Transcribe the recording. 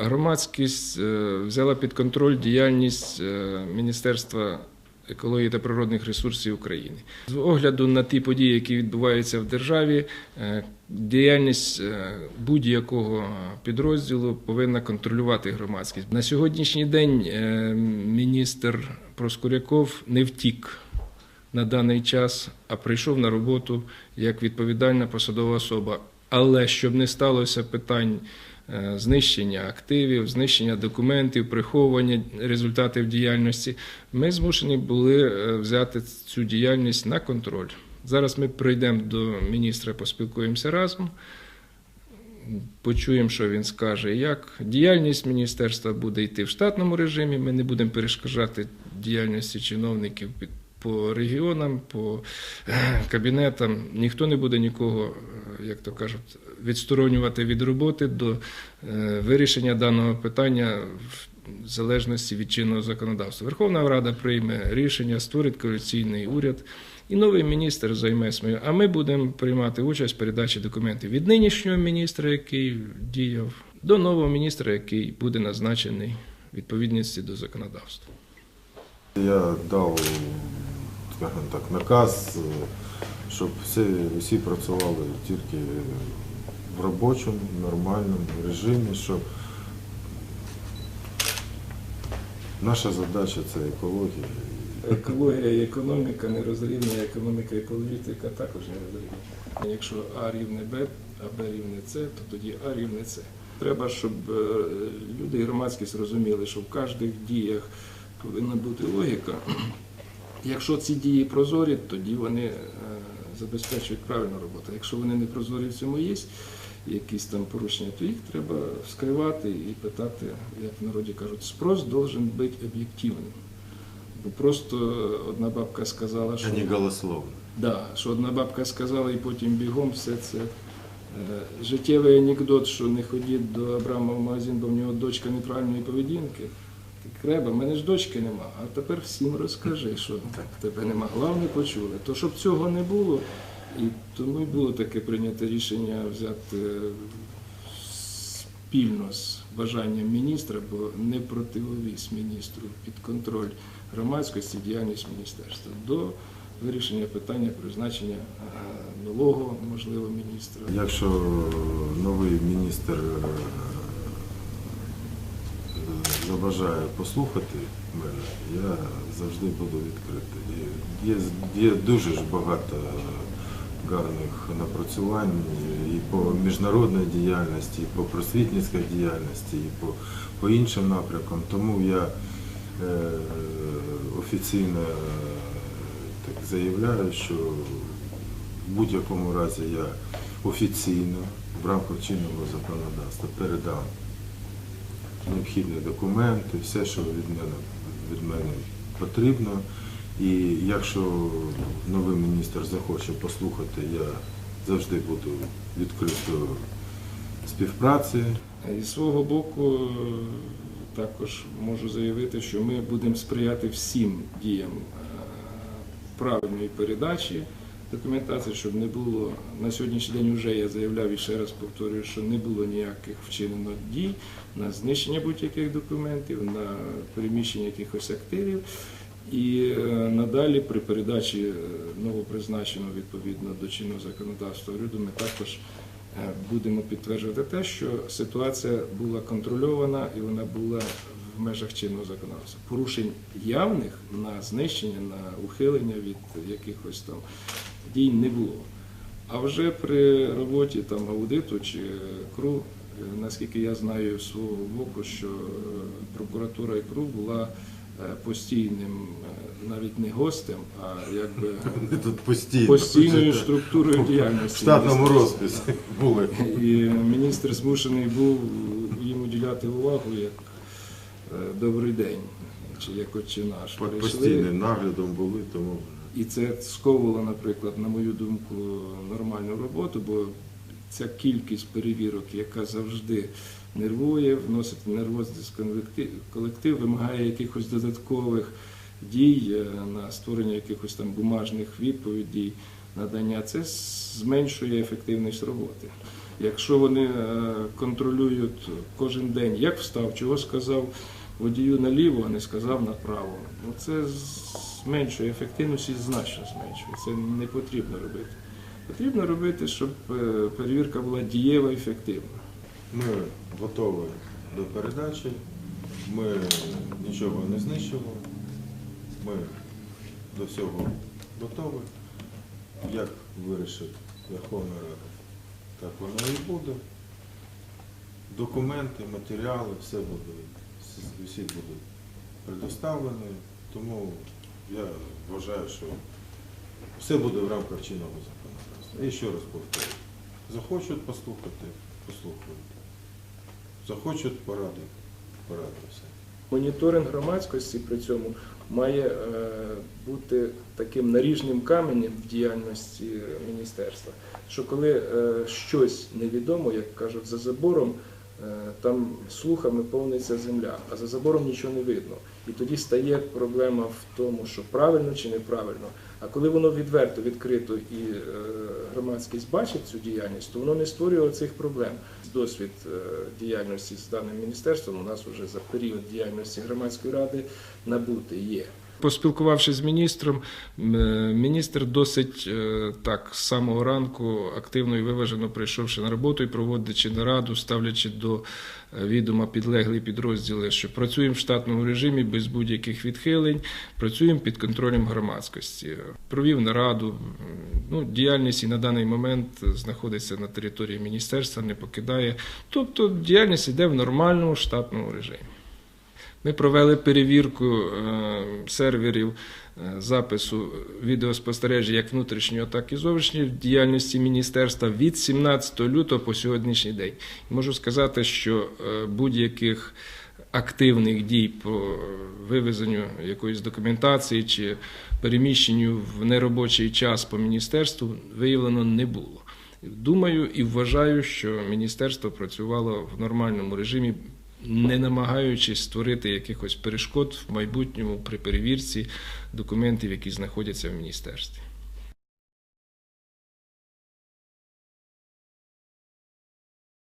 Громадськість е, взяла під контроль діяльність е, Міністерства екології та природних ресурсів України. З огляду на ті події, які відбуваються в державі, е, діяльність будь-якого підрозділу повинна контролювати громадськість. На сьогоднішній день міністр Проскуряков не втік на даний час, а прийшов на роботу як відповідальна посадова особа. Але щоб не сталося питань е, знищення активів, знищення документів, приховування результатів діяльності, ми змушені були е, взяти цю діяльність на контроль. Зараз ми прийдемо до міністра, поспілкуємося разом. Почуємо, що він скаже, як діяльність міністерства буде йти в штатному режимі. Ми не будемо перешкоджати діяльності чиновників під- по регіонам, по е, кабінетам. Ніхто не буде нікого, е, як то кажуть, відсторонювати від роботи до е, вирішення даного питання в залежності від чинного законодавства. Верховна Рада прийме рішення, створить коаліційний уряд. І новий міністр займе свою. А ми будемо приймати участь в передачі документів від нинішнього міністра, який діяв, до нового міністра, який буде назначений відповідності до законодавства. Я дав, скажімо так, наказ, е, щоб всі, всі працювали тільки в робочому, нормальному режимі, щоб наша задача це екологія. Екологія і економіка не розрівня, економіка і політика також не розрівня. Якщо А рівне Б, а Б рівне С, то тоді А рівне С. Треба, щоб е, люди і громадськість розуміли, що в кожних діях повинна бути логіка. Якщо ці дії прозорі, тоді вони е, забезпечують правильну роботу. Якщо вони не прозорі в цьому є, якісь там порушення, то їх треба вскривати і питати, як в народі кажуть, спрос должен бути об'єктивним. Бо просто одна бабка сказала, що не голословно. Да, що одна бабка сказала, і потім бігом все це. е, Життєвий анекдот, що не ходіть до Абрама в магазин, бо в нього дочка неправильної поведінки. Так треба, мене ж дочки нема. А тепер всім розкажи, що в тебе нема. Головне почули. То щоб цього не було, і тому і було таке прийнято рішення взяти е, спільно з бажанням міністра, бо не противовіс міністру під контроль громадськості діяльність міністерства до вирішення питання призначення е, нового, можливо, міністра. Якщо новий міністр е, забажає послухати мене, я завжди буду відкритий. Є, є дуже ж багато гарних напрацювань і по міжнародній діяльності, і по просвітницькій діяльності, і по, по іншим напрямкам. Тому я е, офіційно е, так заявляю, що в будь-якому разі я офіційно в рамках чинного законодавства передам необхідні документи, все, що від мене, від мене потрібно. І якщо новий міністр захоче послухати, я завжди буду відкрито співпраці. І свого боку е, також можу заявити, що ми будемо сприяти всім діям е, правильної передачі документації, щоб не було на сьогоднішній день вже я заявляв і ще раз повторюю, що не було ніяких вчинено дій на знищення будь-яких документів, на переміщення якихось активів. І е, надалі при передачі е, новопризначеного відповідно до чинного законодавства уряду ми також е, будемо підтверджувати те, що ситуація була контрольована і вона була в межах чинного законодавства. Порушень явних на знищення, на ухилення від якихось там дій не було. А вже при роботі там аудиту чи КРУ, е, наскільки я знаю з свого боку, що е, прокуратура і КРУ була е, постійним, навіть не гостем, а якби тут постійно постійною в структурою діяльності. штатному розписі були. І міністр змушений був їм уділяти увагу як добрий день, чи як отче наш. Постійним наглядом були, тому і це сковувало, наприклад, на мою думку, нормальну роботу, бо ця кількість перевірок, яка завжди нервує, вносить нервозність колектив, вимагає якихось додаткових дій е, на створення якихось там бумажних відповідей. надання, це зменшує ефективність роботи. Якщо вони е, контролюють кожен день, як встав, чого сказав водію наліво, а не сказав направо, ну це зменшує ефективність і значно зменшує. Це не потрібно робити. Потрібно робити, щоб е, перевірка була дієва і ефективна. Ми готові до передачі, ми нічого не знищимо, ми до всього готові. Як вирішить Верховна Рада, так воно і буде. Документи, матеріали, все буде, всі будуть предоставлені, тому я вважаю, що все буде в рамках чинного законодавства. І ще раз повторюю. Захочуть послухати, послухають. Захочуть порадити, порадитися. Моніторинг громадськості при цьому має е, бути таким наріжним каменем в діяльності міністерства. Що коли е, щось невідомо, як кажуть, за забором, там слухами повниться земля, а за забором нічого не видно. І тоді стає проблема в тому, що правильно чи неправильно. А коли воно відверто, відкрито і е, громадськість бачить цю діяльність, то воно не створює цих проблем. Досвід е, діяльності з даним міністерством у нас вже за період діяльності громадської ради набути є. Поспілкувавшись з міністром, е, міністр досить е, так з самого ранку активно і виважено прийшовши на роботу і проводячи нараду, ставлячи до е, відома підлеглі підрозділи, що працюємо в штатному режимі без будь-яких відхилень, працюємо під контролем громадськості. Провів нараду. Ну, діяльність і на даний момент знаходиться на території міністерства, не покидає. Тобто діяльність йде в нормальному штатному режимі. Ми провели перевірку е, серверів е, запису відеоспостереження як внутрішнього, так і зовнішньої в діяльності міністерства від 17 лютого по сьогоднішній день. Можу сказати, що е, будь-яких активних дій по вивезенню якоїсь документації чи переміщенню в неробочий час по міністерству виявлено не було. Думаю і вважаю, що міністерство працювало в нормальному режимі, не намагаючись створити якихось перешкод в майбутньому при перевірці документів, які знаходяться в міністерстві.